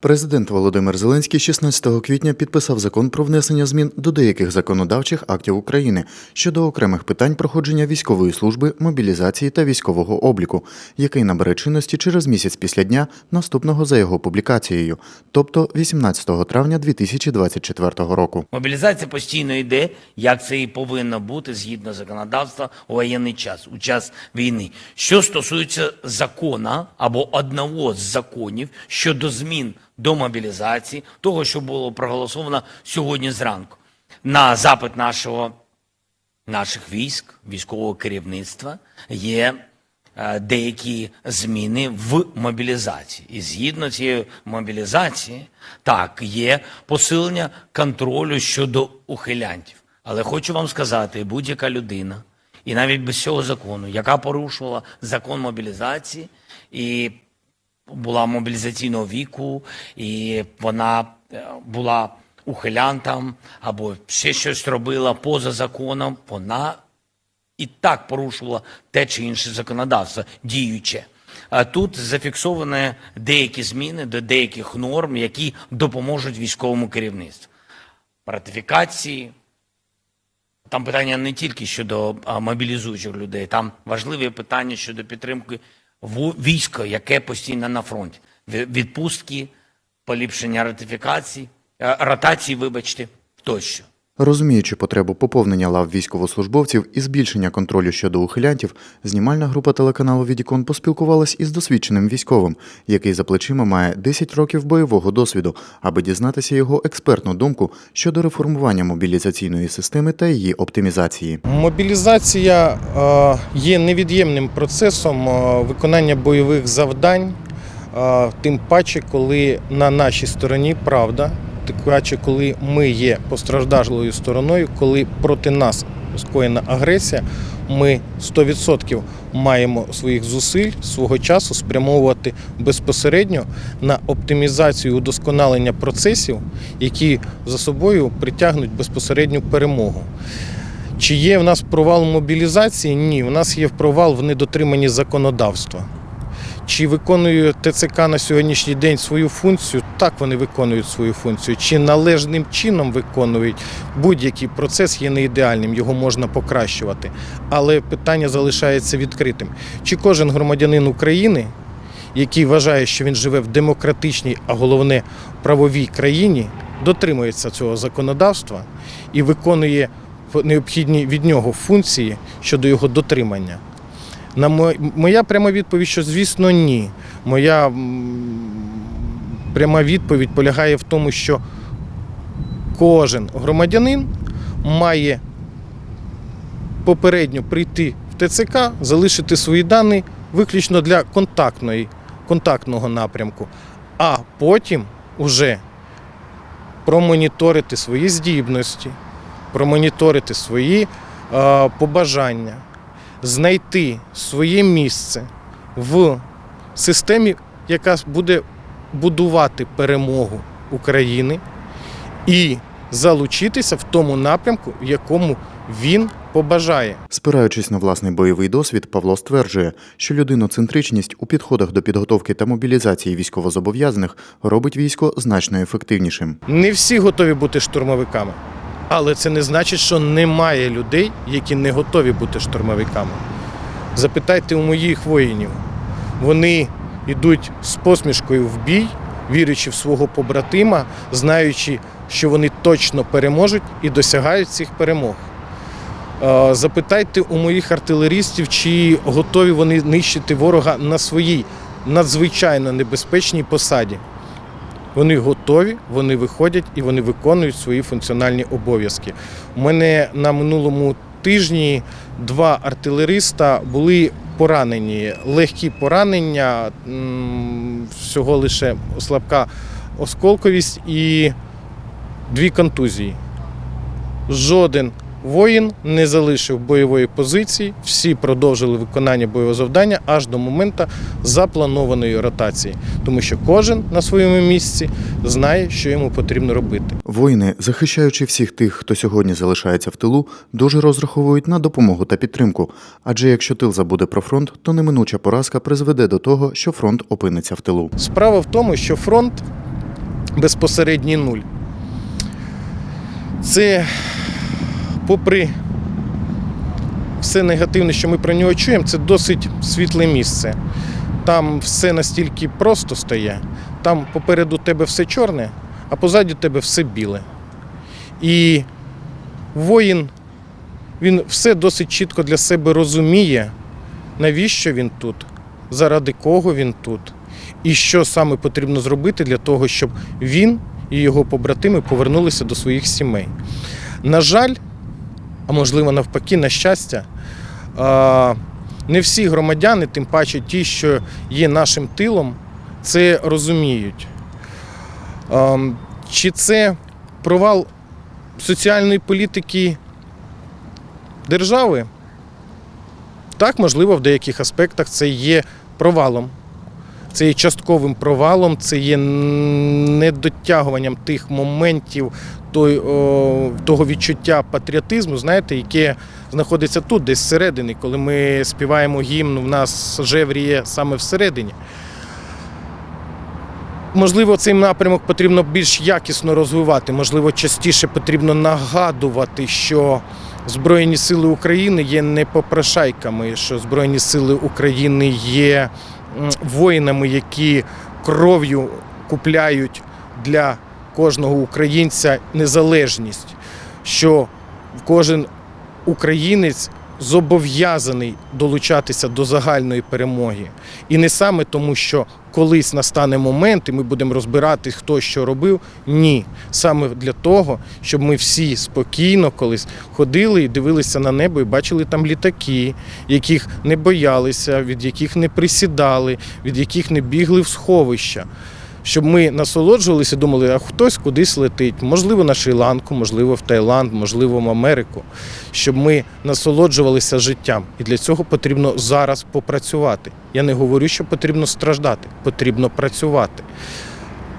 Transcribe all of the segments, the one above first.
Президент Володимир Зеленський 16 квітня підписав закон про внесення змін до деяких законодавчих актів України щодо окремих питань проходження військової служби, мобілізації та військового обліку, який набере чинності через місяць після дня наступного за його публікацією, тобто 18 травня 2024 року. Мобілізація постійно йде, як це і повинно бути згідно законодавства у воєнний час, у час війни. Що стосується закона або одного з законів щодо змін до мобілізації, того, що було проголосовано сьогодні зранку, на запит нашого наших військ, військового керівництва є е, деякі зміни в мобілізації. І згідно цієї мобілізації, так, є посилення контролю щодо ухилянтів. Але хочу вам сказати, будь-яка людина, і навіть без цього закону, яка порушувала закон мобілізації і була мобілізаційного віку, і вона е, була ухилянтом або ще щось робила поза законом, вона і так порушувала те чи інше законодавство діюче. Тут зафіксовані деякі зміни до деяких норм, які допоможуть військовому керівництву. Ратифікації. Там питання не тільки щодо мобілізуючих людей, там важливі питання щодо підтримки війська, яке постійно на фронті. Ві- Відпустки, поліпшення ратифікацій, е, ротації, вибачте, тощо. Розуміючи потребу поповнення лав військовослужбовців і збільшення контролю щодо ухилянтів, знімальна група телеканалу Відікон поспілкувалась із досвідченим військовим, який за плечима має 10 років бойового досвіду, аби дізнатися його експертну думку щодо реформування мобілізаційної системи та її оптимізації. Мобілізація е, є невід'ємним процесом е, виконання бойових завдань, е, тим паче, коли на нашій стороні правда, паче, коли ми є постраждалою стороною, коли проти нас скоєна агресія, ми 100% маємо своїх зусиль свого часу спрямовувати безпосередньо на оптимізацію удосконалення процесів, які за собою притягнуть безпосередню перемогу. Чи є в нас провал мобілізації? Ні, у нас є провал в недотриманні законодавства. Чи виконує ТЦК на сьогоднішній день свою функцію? Так вони виконують свою функцію. Чи належним чином виконують будь-який процес є не ідеальним, його можна покращувати. Але питання залишається відкритим. Чи кожен громадянин України, який вважає, що він живе в демократичній, а головне правовій країні, дотримується цього законодавства і виконує необхідні від нього функції щодо його дотримання? На мо- моя пряма відповідь, що звісно, ні. Моя пряма відповідь полягає в тому, що кожен громадянин має попередньо прийти в ТЦК, залишити свої дані виключно для контактної, контактного напрямку, а потім уже промоніторити свої здібності, промоніторити свої е, побажання, знайти своє місце в системі, яка буде будувати перемогу України і залучитися в тому напрямку, в якому він побажає. Спираючись на власний бойовий досвід, Павло стверджує, що людиноцентричність у підходах до підготовки та мобілізації військовозобов'язаних робить військо значно ефективнішим. Не всі готові бути штурмовиками, але це не значить, що немає людей, які не готові бути штурмовиками. Запитайте у моїх воїнів. Вони йдуть з посмішкою в бій, вірячи в свого побратима, знаючи, що вони точно переможуть і досягають цих перемог. Е, Запитайте у моїх артилерістів, чи готові вони нищити ворога на своїй надзвичайно небезпечній посаді. Вони готові, вони виходять і вони виконують свої функціональні обов'язки. У мене на минулому тижні два артилериста були поранені. Легкі поранення, всього лише слабка осколковість і дві контузії. Жоден воїн не залишив бойової позиції, всі продовжили виконання бойового завдання аж до моменту запланованої ротації, тому що кожен на своєму місці знає, що йому потрібно робити. Воїни, захищаючи всіх тих, хто сьогодні залишається в тилу, дуже розраховують на допомогу та підтримку. Адже якщо тил забуде про фронт, то неминуча поразка призведе до того, що фронт опиниться в тилу. Справа в тому, що фронт безпосередній нуль. Це, попри все негативне, що ми про нього чуємо, це досить світле місце. Там все настільки просто стає, там попереду тебе все чорне, а позаді тебе все біле. І воїн, він все досить чітко для себе розуміє, навіщо він тут, заради кого він тут, і що саме потрібно зробити для того, щоб він і його побратими повернулися до своїх сімей. На жаль, а можливо навпаки, на щастя, не всі громадяни, тим паче ті, що є нашим тилом, це розуміють. Чи це провал соціальної політики держави? Так, можливо, в деяких аспектах це є провалом. Це є частковим провалом, це є недотягуванням тих моментів той, о, того відчуття патріотизму, знаєте, яке знаходиться тут, десь всередині. Коли ми співаємо гімн, в нас жевріє саме всередині. Можливо, цей напрямок потрібно більш якісно розвивати. Можливо, частіше потрібно нагадувати, що Збройні Сили України є не попрошайками, що Збройні Сили України є воїнами, які кров'ю купляють для кожного українця незалежність, що кожен українець зобов'язаний долучатися до загальної перемоги. І не саме тому, що колись настане момент, і ми будемо розбирати, хто що робив. Ні. Саме для того, щоб ми всі спокійно колись ходили і дивилися на небо і бачили там літаки, яких не боялися, від яких не присідали, від яких не бігли в сховища. Щоб ми насолоджувалися думали, а хтось кудись летить, можливо, на Шрі-Ланку, можливо, в Таїланд, можливо, в Америку, щоб ми насолоджувалися життям. І для цього потрібно зараз попрацювати. Я не говорю, що потрібно страждати, потрібно працювати.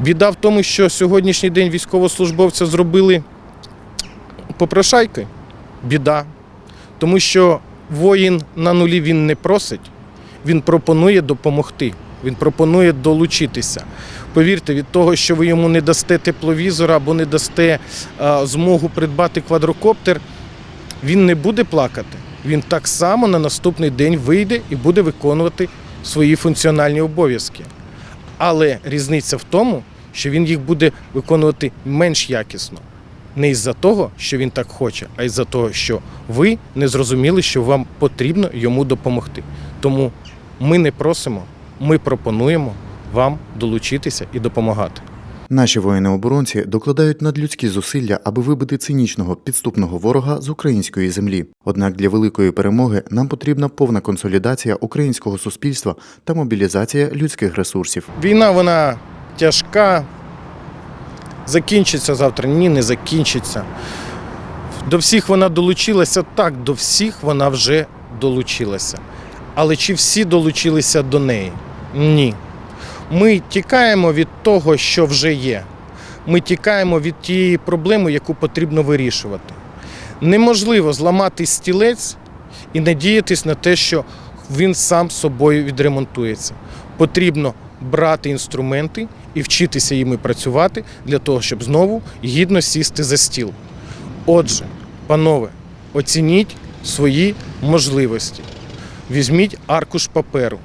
Біда в тому, що сьогоднішній день військовослужбовця зробили попрошайки. Біда. Тому що воїн на нулі він не просить, він пропонує допомогти, він пропонує долучитися. Повірте, від того, що ви йому не дасте тепловізора або не дасте а, змогу придбати квадрокоптер, він не буде плакати. Він так само на наступний день вийде і буде виконувати свої функціональні обов'язки. Але різниця в тому, що він їх буде виконувати менш якісно. Не із-за того, що він так хоче, а із-за того, що ви не зрозуміли, що вам потрібно йому допомогти. Тому ми не просимо, ми пропонуємо вам долучитися і допомагати. Наші воїни-оборонці докладають надлюдські зусилля, аби вибити цинічного підступного ворога з української землі. Однак для великої перемоги нам потрібна повна консолідація українського суспільства та мобілізація людських ресурсів. Війна вона тяжка. Закінчиться завтра? Ні, не закінчиться. До всіх вона долучилася так, до всіх вона вже долучилася. Але чи всі долучилися до неї? Ні. Ми тікаємо від того, що вже є. Ми тікаємо від тієї проблеми, яку потрібно вирішувати. Неможливо зламати стілець і надіятись на те, що він сам собою відремонтується. Потрібно брати інструменти і вчитися їми працювати для того, щоб знову гідно сісти за стіл. Отже, панове, оцініть свої можливості. Візьміть аркуш паперу,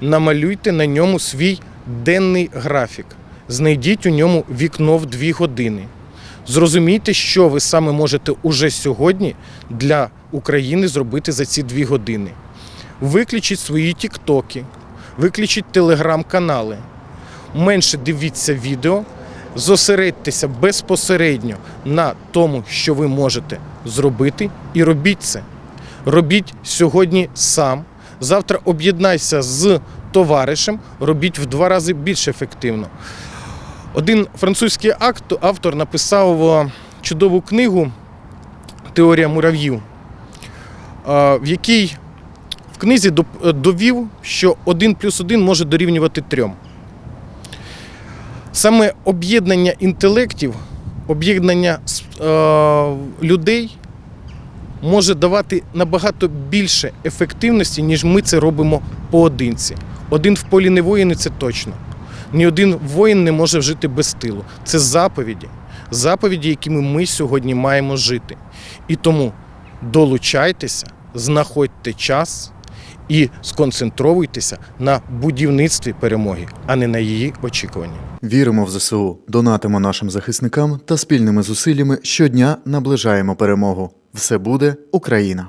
намалюйте на ньому свій денний графік, знайдіть у ньому вікно в дві години. Зрозумійте, що ви саме можете уже сьогодні для України зробити за ці дві години. Виключіть свої тіктоки, виключіть телеграм-канали, менше дивіться відео, зосередьтеся безпосередньо на тому, що ви можете зробити, і робіть це. Робіть сьогодні сам. Завтра об'єднайся з товаришем, робіть в два рази більш ефективно. Один французький автор написав е, чудову книгу Теорія мурав'їв, е, в якій в книзі довів, що один плюс один може дорівнювати трьом. Саме об'єднання інтелектів, об'єднання е, людей може давати набагато більше ефективності, ніж ми це робимо поодинці. Один в полі не воїни, це точно. Ні один воїн не може жити без тилу. Це заповіді, заповіді, якими ми сьогодні маємо жити. І тому долучайтеся, знаходьте час і сконцентровуйтеся на будівництві перемоги, а не на її очікуванні. Віримо в ЗСУ, донатимо нашим захисникам та спільними зусиллями щодня наближаємо перемогу. Все буде Україна!